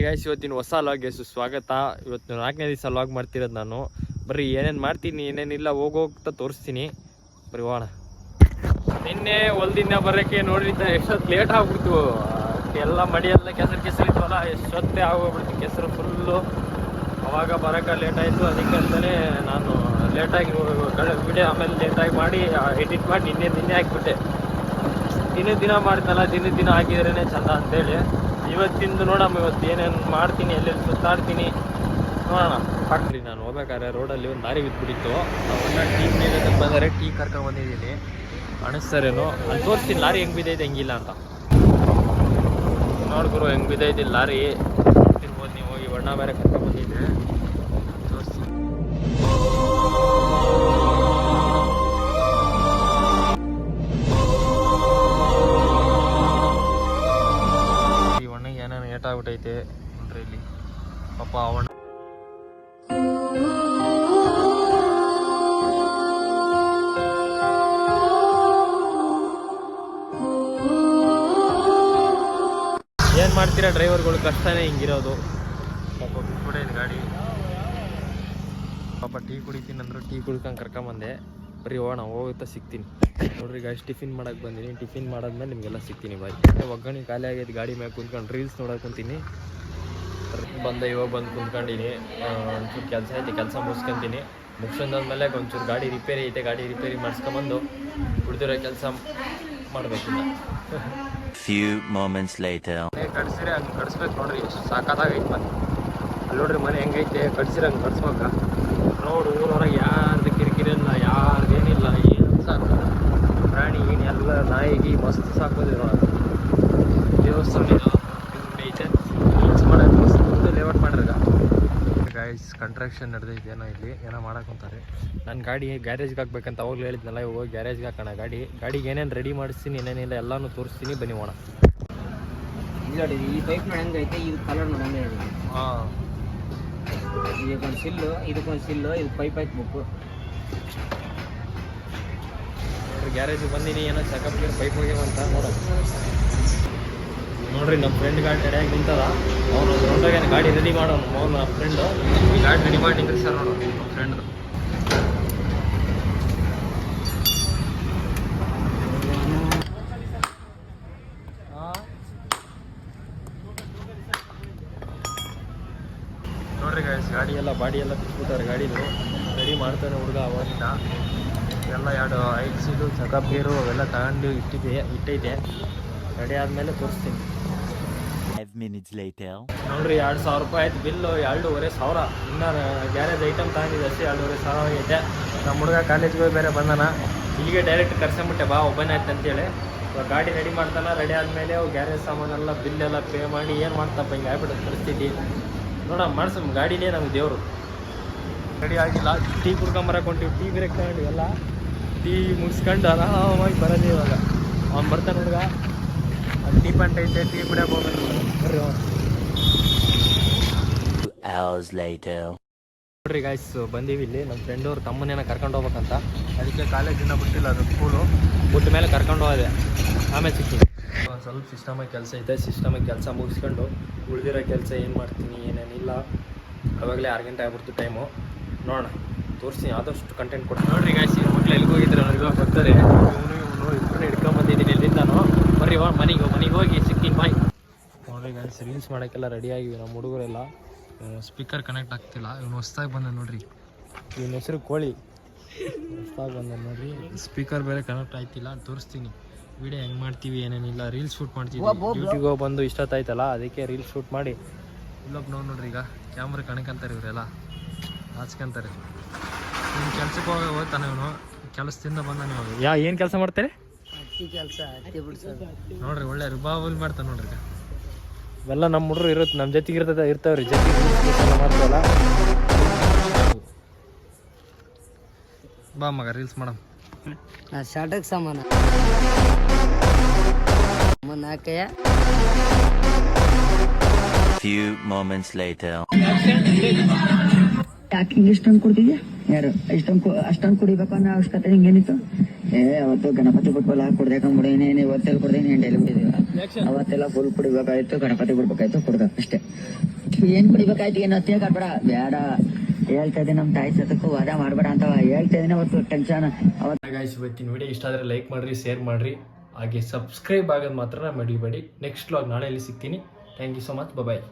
Guys ಇವತ್ತಿನ ಹೊಸ ಲಾಗ್ಗೆ ಸ್ವಾಗತ. ಇವತ್ತು ನಾಲ್ಕನೇ ದಿವಸ ಲಾಗ್ ಮಾಡ್ತಿರೋದು ನಾನು. ಬರೀ ಏನೇನು ಮಾಡ್ತೀನಿ, ಏನೇನಿಲ್ಲ ಹೋಗೋಗ್ತಾ ತೋರಿಸ್ತೀನಿ. ಬರೀ ಹೋಣ ನಿನ್ನೆ ಹೊಲ್ದಿಂದ ಬರೋಕ್ಕೆ ನೋಡಿದ್ದ ಎಷ್ಟೊತ್ತು ಲೇಟ್ ಆಗ್ಬಿಡ್ತು. ಎಲ್ಲ ಮಡಿಯೆಲ್ಲ ಕೆಸರು ಕೆಸರು ಇತ್ತಲ್ಲ, ಎಷ್ಟೊತ್ತೇ ಆಗೋಗ್ಬಿಡ್ತು. ಕೆಸರು ಫುಲ್ಲು ಅವಾಗ ಬರಕ ಲೇಟ್ ಆಯಿತು. ಅದಕ್ಕೆ ಅಂತಲೇ ನಾನು ಲೇಟಾಗಿ ವಿಡಿಯೋ ಆಮೇಲೆ ಲೇಟಾಗಿ ಮಾಡಿ ಎಡಿಟ್ ಮಾಡಿ ನಿನ್ನೆ ನಿನ್ನೆ ಹಾಕ್ಬಿಟ್ಟೆ. ದಿನ ದಿನ ಮಾಡ್ತಲ್ಲ, ದಿನ ದಿನ ಹಾಕಿದ್ರೇ ಚಂದ ಅಂತೇಳಿ. ಇವತ್ತಿಂದು ನೋಡಮ್ಮ, ಇವತ್ತು ಏನೇನು ಮಾಡ್ತೀನಿ, ಎಲ್ಲೆಲ್ಲಿ ಸುತ್ತಾಡ್ತೀನಿ. ನೋಡೋಣ. ಹಾಕ್ಲಿ ನಾನು ಹೋಗ್ಬೇಕಾದ್ರೆ ರೋಡಲ್ಲಿ ಒಂದು ದಾರಿ ಬಿದ್ದುಬಿಟ್ಟಿತ್ತು ಅವನ್ನ ಟೀ ಮೇಲೆ ಬಂದರೆ ಟೀ ಕರ್ಕೊಂಡು ಬಂದಿದ್ದೀನಿ. ಅನಿಸ್ತಾರೇನೋ ಅಲ್ಲಿ ತೋರಿಸ್ತೀನಿ, ಲಾರಿ ಹೆಂಗೆ ಬಿದ್ದೈತೆ, ಹೆಂಗಿಲ್ಲ ಅಂತ. ನೋಡ್ಗುರು ಹೆಂಗೆ ಬಿದ್ದೈತಿ, ಲಾರಿ. ನೋಡ್ತಿರ್ಬೋದು ನೀವು ಹೋಗಿ ಬಣ್ಣ ಬೇರೆ ಕರ್ಕೊಂಡು ಬಂದಿದ್ದೆ ಒಣಗೆ ಆಗ್ಬಿಟ್ಟೈತೆ ನೋಡ್ರಿ ಇಲ್ಲಿ ಪಾಪ ಅವಣ್ಣ ಏನು ಮಾಡ್ತೀರಾ ಡ್ರೈವರ್ಗಳು? ಕಷ್ಟನೇ ಹಿಂಗಿರೋದು. ಪಾಪ ಬಿಟ್ಬಿಟ್ಟೈತೆ ಗಾಡಿ. ಪಾಪ ಟೀ ಕುಡಿತೀನಿ ಟೀ ಕುಡ್ಕೊಂಡು ಕರ್ಕೊಂಬಂದೆ. ಬರೀ ಹೋಗೋಣ ಹೋಗುತ್ತಾ ಸಿಗ್ತೀನಿ. ನೋಡ್ರಿ ಗಾಯ್ಸ್ ಟಿಫಿನ್ ಮಾಡೋಕ್ಕೆ ಬಂದೀನಿ. ಟಿಫಿನ್ ಮಾಡಾದ್ಮೇಲೆ ನಿಮಗೆಲ್ಲ ಸಿಗ್ತೀನಿ ಬಾಯ್ ಒಗ್ಗರಣೆ ಖಾಲಿ ಆಗೈತೆ ಗಾಡಿ ಮ್ಯಾಗೆ ಕುಂತ್ಕೊಂಡು ರೀಲ್ಸ್ ನೋಡೋಕೆ ಕುಂತೀನಿ. ಬಂದ ಇವಾಗ ಬಂದು ಕುಂತ್ಕೊಂಡಿನಿ. ಒಂಚೂರು ಕೆಲಸ ಐತೆ ಕೆಲಸ ಮುಗಿಸ್ಕೊಂತೀನಿ. ಮುಗಿಸ್ಕೊಂಡಾದ್ಮೇಲೆ ಒಂಚೂರು ಗಾಡಿ ರಿಪೇರಿ ಐತೆ ಗಾಡಿ ರಿಪೇರಿ ಮಾಡಿಸ್ಕೊಂಬಂದು ಉಳಿದಿರೋ ಕೆಲಸ ಮಾಡಬೇಕಿಲ್ಲ ಫ್ಯೂ ಮೂಮೆಂಟ್ಸ್ ಲೈತೆ ಕಟ್ಸಿರೆ ಹಂಗೆ ಕಟ್ಸ್ಬೇಕು ನೋಡ್ರಿ ಎಷ್ಟು ಸಾಕಾದಾಗೈತೆ ಮತ್ತೆ. ಅಲ್ಲಿ ನೋಡ್ರಿ ಮನೆ ಹೆಂಗೈತೆ ಕಟ್ಸಿರ ಹಂಗೆ ಕಟ್ಸ್ಬೇಕ. ನೋಡು ಊರವ್ರಾಗ ಯಾರ್ದು ಕಿರಿಕಿರಿ ಇಲ್ಲ ಯಾರ್ದು ಏನಿಲ್ಲ ಏನು ಸಾಕು ಪ್ರಾಣಿ ಗೀಣಿ ಎಲ್ಲ ನಾಯಿಗಿ ಮಸ್ತ್ ಸಾಕೋದಿಲ್ಲ ನೋಡ ದೇವಸ್ಥಾನ ಇದು ಹಿಂಗ್ ಐತೆ ರೀಲ್ಸ್ ಮಾಡಕ್ಕೆ ಮಸ್ತ್ ಲೇಔಟ್ ಮಾಡ್ರಾಗ ಗಾಯ್ಸ್ ಕನ್ಸ್ಟ್ರಕ್ಷನ್ ನಡೆದೈತೆ ಏನೋ ಇಲ್ಲಿ ಏನೋ ಮಾಡಕ್ಕಂತಾರೆ ನನ್ನ ಗಾಡಿ ಗ್ಯಾರೇಜ್ಗೆ ಹಾಕ್ಬೇಕಂತ ಅವಾಗಲೂ ಹೇಳಿದ್ನಲ್ಲ ಇವಾಗ ಗ್ಯಾರೇಜ್ಗೆ ಹಾಕೋಣ ಗಾಡಿ ಗಾಡಿಗೆ ಏನೇನು ರೆಡಿ ಮಾಡಿಸ್ತೀನಿ ಏನೇನಿಲ್ಲ ಎಲ್ಲಾನು ತೋರಿಸ್ತೀನಿ ಬನ್ನಿ ಹೋಣ ನೋಡಿ ಈ ಬೈಕ್ ನೋಡಿ ಹೆಂಗೈತೆ ಇದು ಕಲರ್ ನೋಡಿ ಹಂಗೆ ಹಾಂ. ಇದಕ್ಕೊಂದು ಸಿಲ್ಲು ಇದಕ್ಕೊಂದು ಸಿಲ್ಲು ಇದು ಪೈಪ್ ಐತೆ ಬುಕ್ಕು ನೋಡ್ರಿ ಗ್ಯಾರೇಜ್ ಬಂದಿನಿ ಏನೋ ಚೆಕಪ್ ಪೈಪ್ ಹೋಗ್ಯಾವಂತ ನೋಡ ನೋಡ್ರಿ ನಮ್ಮ ಫ್ರೆಂಡ್ ಗಾಡಿ ರೆಡಿಯಾಗಿ ನಿಂತದ. ಅವನು ದೊಡ್ಡಗೇನು ಗಾಡಿ ರೆಡಿ ಮಾಡೋನು ಅವನು ನಮ್ಮ ಫ್ರೆಂಡು ಗಾಡಿ ರೆಡಿ ಮಾಡಿ ನಿಂತ್ರಿ ಸರ್ ನೋಡು ನಮ್ಮ ಫ್ರೆಂಡ್ದು ನೋಡ್ರಿ ಗಾಯ್ಸ್ ಗಾಡಿ ಎಲ್ಲ ಬಾಡಿ ಎಲ್ಲ ಬಿಟ್ಬಿಟ್ಟಾರೆ ಗಾಡಿದು. ರೆಡಿ ಮಾಡ್ತಾನೆ ಹುಡುಗ ಅವಾಗಿಂದ. ಎಲ್ಲ ಎರಡು ಐಟ್ಸಿದು ಚಕಪ್ ಗೇರು ಅವೆಲ್ಲ ತಗೊಂಡು ಇಟ್ಟಿದೆ ಇಟ್ಟೈತೆ. ರೆಡಿ ಆದಮೇಲೆ ತೋರಿಸ್ತೀನಿ. Five minutes later. ನೋಡ್ರಿ, ಎರಡು ಸಾವಿರ ರೂಪಾಯಿ ಆಯ್ತು ಬಿಲ್ ಎರಡೂವರೆ ಸಾವಿರ. ಇನ್ನ ಗ್ಯಾರೇಜ್ ಐಟಮ್ ತಗೊಂಡಿದ್ದೆ, ಅಷ್ಟೇ ಎರಡೂವರೆ ಸಾವಿರ ಆಗೈತೆ. ನಮ್ಮ ಹುಡುಗ ಕಾಲೇಜ್ಗೆ ಬೇರೆ ಬಂದಾನ. ಇಲ್ಲಿಗೆ ಡೈರೆಕ್ಟ್ ಕರ್ಸಂಬಿಟ್ಟೆ ಬಾ, ಒಬ್ಬನೇ ಆಯ್ತು ಅಂತೇಳಿ. ಇವಾಗ ಗಾಡಿ ರೆಡಿ ಮಾಡ್ತಾನ ರೆಡಿ ಆದಮೇಲೆ ಅವು ಗ್ಯಾರೇಜ್ ಸಾಮಾನೆಲ್ಲ ಬಿಲ್ ಎಲ್ಲ ಪೇ ಮಾಡಿ ಏನು ಮಾಡ್ತಪ್ಪ, ಹಿಂಗೆ ಆಗ್ಬಿಟ್ಟದ ಪರಿಸ್ಥಿತಿ. ನೋಡ ಮಾಡ್ಸಮ್, ಗಾಡಿನೇ ನಮ್ಗೆ ದೇವರು. ರೆಡಿ ಆಗಿಲ್ಲ, ಟೀ ಕುಡ್ಕೊಂಬರಕ್ಕೆ ಹೊಂಟಿವಿ, ಟೀ ಬ್ರೇಕ್ ಕಂಡು ಎಲ್ಲ ಟೀ ಮುಗಿಸ್ಕೊಂಡು ಆರಾಮಾಗಿ ಬರೋದೇ ಇವಾಗ. ಅವ್ನು ಬರ್ತಾನೆ ಹುಡುಗ. ಅಲ್ಲಿ ಟೀ ಪಂಟ್ ಐತೆ ಟೀ ಕುಡಿಯೋಕೆ ಹೋಗ್ಬೇಕು ಬರ್ರಿ ಅವ್ನು. Two hours later. ನೋಡ್ರಿ ಗಾಯ್ಸ್ ಬಂದೀವಿ ಇಲ್ಲಿ. ನಮ್ಮ ಫ್ರೆಂಡ್ ಅವ್ರ ತಮ್ಮನೇನ ಕರ್ಕೊಂಡು ಹೋಗ್ಬೇಕಂತ. ಅದಕ್ಕೆ ಕಾಲೇಜಿಂದ ಬಿಟ್ಟಿಲ್ಲ ಅದು ಸ್ಕೂಲು ಬಿಟ್ಟ ಮೇಲೆ ಕರ್ಕೊಂಡು ಹೋದೆ. ಆಮೇಲೆ ಸಿಕ್ಕಿನಿ ಒಂದ್ ಸ್ವಲ್ಪ ಸಿಸ್ಟಮಾಗಿ ಕೆಲಸ ಐತೆ. ಸಿಸ್ಟಮಾಗಿ ಕೆಲಸ ಮುಗಿಸ್ಕೊಂಡು ಉಳಿದಿರೋ ಕೆಲಸ ಏನು ಮಾಡ್ತೀನಿ ಏನೇನಿಲ್ಲ. ಅವಾಗಲೇ ಆರು ಗಂಟೆ ಆಗ್ಬಿಡ್ತು ಟೈಮು ನೋಡೋಣ. ತೋರಿಸಿ ಆದಷ್ಟು ಕಂಟೆಂಟ್ ಕೊಡ್ತೀನಿ ನೋಡ್ರಿ ಗಾಯ್ಸ್ ಈ ಮಕ್ಳು ಎಲ್ಲಿಗೆ ಹೋಗಿದ್ರೆ ನನಗೆ ಬರ್ತಾರೆ ಇವನು ಗಾಯ್ಸ್ ರೀಲ್ಸ್ ಮಾಡೋಕ್ಕೆಲ್ಲ ರೆಡಿ ಆಗಿವೆ ನಮ್ಮ ಹುಡುಗರೆಲ್ಲ. ಸ್ಪೀಕರ್ ಕನೆಕ್ಟ್ ಆಗ್ತಿಲ್ಲ. ಇವನು ಹೊಸ್ದಾಗಿ ಬಂದ ನೋಡ್ರಿ. ಇವನ ಹೆಸರು ಕೋಳಿ. ಹೊಸ್ದಾಗಿ ಬಂದ ನೋಡ್ರಿ. ಸ್ಪೀಕರ್ ಬೇರೆ ಕನೆಕ್ಟ್ ಆಯ್ತಿಲ್ಲ ತೋರಿಸ್ತೀನಿ. ವಿಡಿಯೋ ಹೆಂಗೆ ಮಾಡ್ತೀವಿ ಏನೇನಿಲ್ಲ ರೀಲ್ಸ್ ಶೂಟ್ ಮಾಡ್ತೀವಿ ಯೂಟ್ಯೂಬ್ಗೆ ಬಂದು ಇಷ್ಟೊತ್ತಾಯ್ತಲ್ಲ ಅದಕ್ಕೆ ರೀಲ್ಸ್ ಶೂಟ್ ಮಾಡಿ. ಇಲ್ಲೊಬ್ಬ ನೋಡಿ ನೋಡ್ರಿ ಈಗ ಕ್ಯಾಮ್ರ ಕಣಕಂತಾರೆ ಇವರೆಲ್ಲ. ನಾಚ್ಕೊಂತಾರೆ. ನಿಮ್ಮ ಕೆಲ್ಸಕ್ಕೆ ಹೋಗಿ ಹೋಗ್ತಾನೆ ಇವನು. ಕೆಲಸದಿಂದ ಬಂದಾನೆ ಯಾ ಏನು ಕೆಲಸ ಮಾಡ್ತಾರೆ? ಕೆಲಸ ನೋಡ್ರಿ ಒಳ್ಳೆ ರುಬಾಬಲ್ ಮಾಡ್ತಾನೆ ನೋಡ್ರಿ ಈಗ. ಇವೆಲ್ಲ ನಮ್ಮ ಹುಡುಗರು ಇರುತ್ತೆ ನಮ್ಮ ಜೊತೆಗೆ ಇರ್ತದೆ ಇರ್ತಾವ್ರಿ. ಜೊತೆಗೆ ಮಾಡ್ತಾವಲ್ಲ ಬಾ ಮಗ ರೀಲ್ಸ್ ಮಾಡಮ್ ನಾ ಸಾಮಾನ. ಹಾಕಯ್ಯ. Few moments later. ಯಾಕೆ ಇಂಗ್ಲಿಷ್ ತಂದು ಕೊಡ್ತಿದ್ಯಾ? ಯಾರು ಇಷ್ಟೊಂದು ಅಷ್ಟೊಂದು ಕುಡಿಬೇಕು ಅನ್ನೋ ಅವಶ್ಯಕತೆ ಹಿಂಗೇನಿತ್ತು? ಏ, ಅವತ್ತು ಗಣಪತಿ ಬಿಟ್ಬಲ್ಲ ಕುಡ್ದೇಕೊಂಡ್ಬಿಡೇನಿ ಕುಡ್ದೇನೆ ಕುಡ್ದೇನಿ ಡೈಲಿ ಕುಡಿದೀವ. ಅವತ್ತೆಲ್ಲ ಫುಲ್ ಕುಡಿಬೇಕಾಯ್ತು, ಗಣಪತಿ ಬಿಡ್ಬೇಕಾಯ್ತು, ಕುಡ್ದ ಅಷ್ಟೇ. ಏನ್ ಕುಡಿಬೇಕಾಯ್ತು, ಏನು ಅತ್ತೆ ಬೇಡ. ಬೇಡ. ಹೇಳ್ತಾ ಇದ್ದೀನಿ ನಮ್ಮ ತಾಯಿ ಸತಕ್ಕೂ ವಾದ ಮಾಡ್ಬೇಡ ಅಂತ ಹೇಳ್ತಾ ಇದ್ದೀನಿ ಅವತ್ತು ಟೆನ್ಷನ್ ಇವತ್ತಿನ ವಿಡಿಯೋ ಇಷ್ಟ ಆದ್ರೆ ಲೈಕ್ ಮಾಡ್ರಿ ಶೇರ್ ಮಾಡ್ರಿ. ಹಾಗೆ ಸಬ್ಸ್ಕ್ರೈಬ್ ಆಗೋದು ಮಾತ್ರ ಮಡಿಬೇಡಿ ನೆಕ್ಸ್ಟ್ ವ್ಲಾಗ್ ನಾಳೆಯಲ್ಲಿ ಸಿಗ್ತೀನಿ. Thank you so much bye